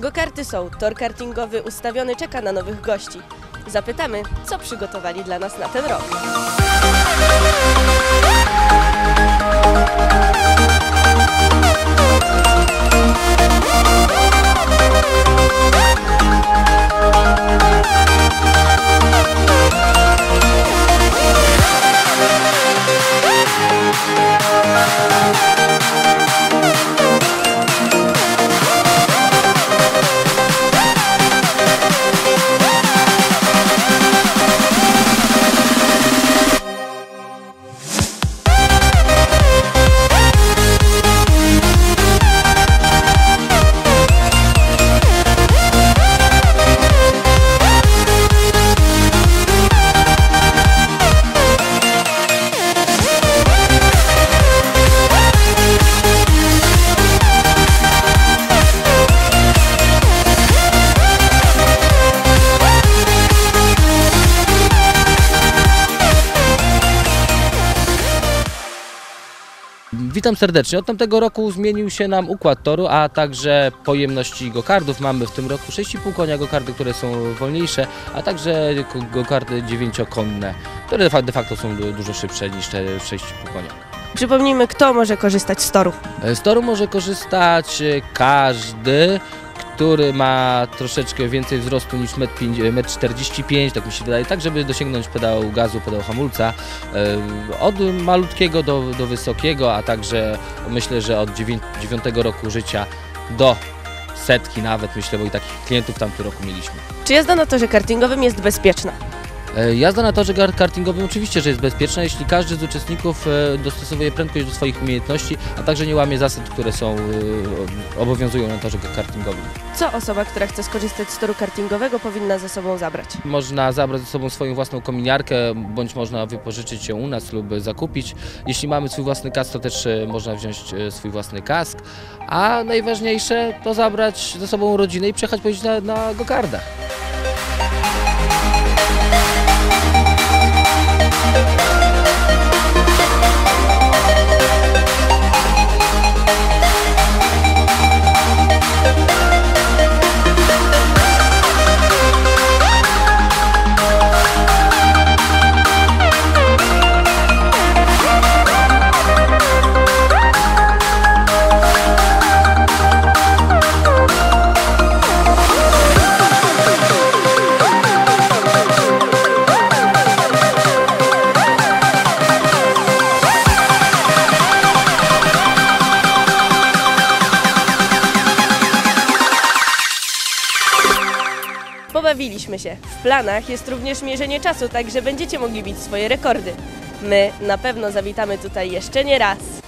Go-karty są, tor kartingowy ustawiony czeka na nowych gości. Zapytamy, co przygotowali dla nas na ten rok. Witam serdecznie. Od tamtego roku zmienił się nam układ toru, a także pojemności gokardów. Mamy w tym roku 6,5 konia gokardy, które są wolniejsze, a także gokardy dziewięciokonne, które de fa- de facto są du- dużo szybsze niż te 6,5 konia. Przypomnijmy, kto może korzystać z toru. Z toru może korzystać e, każdy, który ma troszeczkę więcej wzrostu niż 1,45 m, tak mi się wydaje, tak żeby dosięgnąć pedału gazu, pedału hamulca. E, Od malutkiego do, do wysokiego, a także myślę, że od 9 roku życia do setki nawet, myślę, bo i takich klientów w tamtym roku mieliśmy. Czy jazda na torze kartingowym jest bezpieczna? E, Jazda na torze kartingowym oczywiście, że jest bezpieczna, jeśli każdy z uczestników e, dostosowuje prędkość do swoich umiejętności, a także nie łamie zasad, które są, e, obowiązują na torze kartingowym. Co osoba, która chce skorzystać z toru kartingowego powinna ze sobą zabrać? Można zabrać ze sobą swoją własną kominiarkę, bądź można wypożyczyć ją u nas lub zakupić. Jeśli mamy swój własny kask, to też można wziąć swój własny kask, a najważniejsze to zabrać ze sobą rodzinę i przejechać na, na gokardach. Pobawiliśmy się. W planach jest również mierzenie czasu, tak że będziecie mogli bić swoje rekordy. My na pewno zawitamy tutaj jeszcze nie raz.